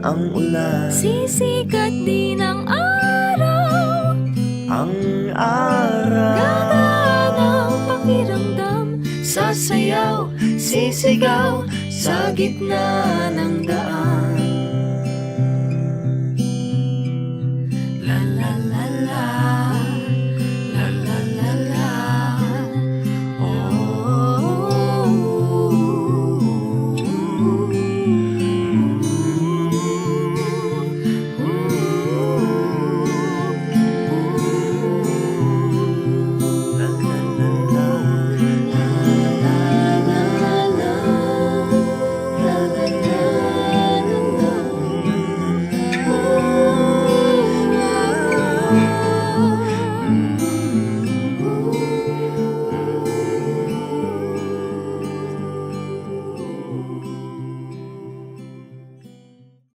ang ulan. Sisikat din ang araw. Ang araw Gagaan ang pakiramdam. Sasayaw, sisigaw Sa gitna ng daan Thank you.